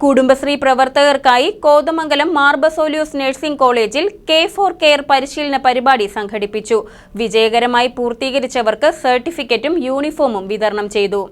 കുടുംബശ്രീ പ്രവർത്തകർക്കായി കോതമംഗലം മാർബസോലിയോസ് നഴ്സിംഗ് കോളേജിൽ K four care പരിശീലന പരിപാടി സംഘടിപ്പിച്ചു. വിജയകരമായി പൂർത്തീകരിച്ചവർക്ക് സർട്ടിഫിക്കറ്റും യൂണിഫോമും വിതരണം ചെയ്തു.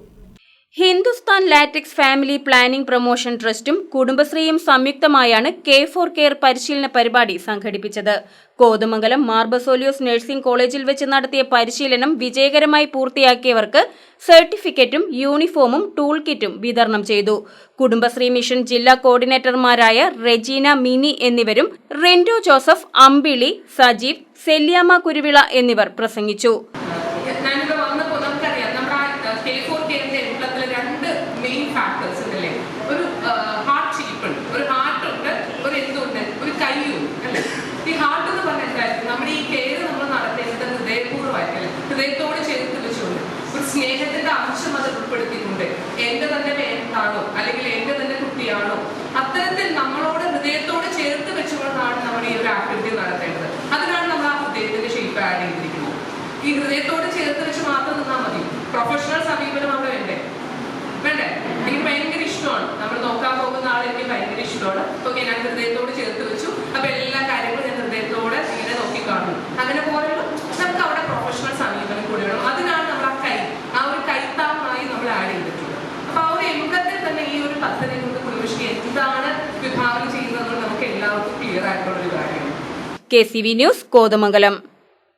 Hindustan latex family planning promotion ട്രസ്റ്റും കുടുംബശ്രീയും സംയുക്തമായാണ് കെ ഫോർ കെയർ പരിശീലന പരിപാടി സംഘടിപ്പിച്ചത്. കോതമംഗലം മാർബസോലിയോസ് നഴ്സിംഗ് കോളേജിൽ വെച്ച് നടത്തിയ പരിശീലനം വിജയകരമായി പൂർത്തിയാക്കിയവർക്ക് സർട്ടിഫിക്കറ്റും യൂണിഫോമും ടൂൾ കിറ്റും വിതരണം ചെയ്തു. കുടുംബശ്രീ മിഷൻ ജില്ലാ കോർഡിനേറ്റർമാരായ റെജീന മിനി എന്നിവരും റിൻഡോ ജോസഫ് അമ്പിളി സജീവ് സെല്യാമ കുരുവിള എന്നിവർ പ്രസംഗിച്ചു. സ്നേഹത്തിന്റെ അംശം അത് ഉൾപ്പെടുത്തിയിട്ടുണ്ട്. എന്റെ തന്നെ പേരന്റാണോ അല്ലെങ്കിൽ എന്റെ തന്നെ കുട്ടിയാണോ? അത്തരത്തിൽ നമ്മളോട് ഹൃദയത്തോട് ചേർത്ത് വെച്ചുകൊണ്ടാണ് നമ്മൾ ഈ ഒരു ആക്ടിവിറ്റി നടത്തേണ്ടത്. അതിനാണ് നമ്മൾ ആ ഹൃദയത്തിന്റെ ഷേപ്പ് ആഡ് ചെയ്തിരിക്കുന്നത്. ഈ ഹൃദയത്തോട് ചേർത്ത് വെച്ച് മാത്രം നിന്നാൽ മതി. പ്രൊഫഷണൽ സമീപനം അവിടെ വേണ്ടേ? വേണ്ടേ? എനിക്ക് ഭയങ്കര ഇഷ്ടമാണ്. നമ്മൾ നോക്കാൻ പോകുന്ന ആൾ എനിക്ക് ഭയങ്കര ഇഷ്ടമാണ് ഓക്കെ ഞാൻ ഹൃദയത്തോട് ചേർത്ത് വെച്ചു അപ്പൊ എല്ലാ കാര്യങ്ങളും ഞാൻ ഹൃദയത്തോടെ ഇങ്ങനെ നോക്കി കാണുന്നു അങ്ങനെ പോലെയുള്ള നമുക്ക് അവിടെ പ്രൊഫഷണൽ സമീപനം കൂടി വേണം അതിനാണ് നമ്മൾ ആ കൈ ആ ഒരു കൈത്താമായി നമ്മൾ ആഡ് ചെയ്തിട്ടുള്ളത് അപ്പൊ ആ ഒരു എംബത്തിൽ തന്നെ ഈ ഒരു പദ്ധതി കൊണ്ട് കുടുംബശ്രീ എന്താണ് വിഭാവനം ചെയ്യുന്നത് നമുക്ക് എല്ലാവർക്കും ക്ലിയർ ആയിട്ടുള്ള ഒരു കാര്യമാണ്. K C V news Kothamangalam.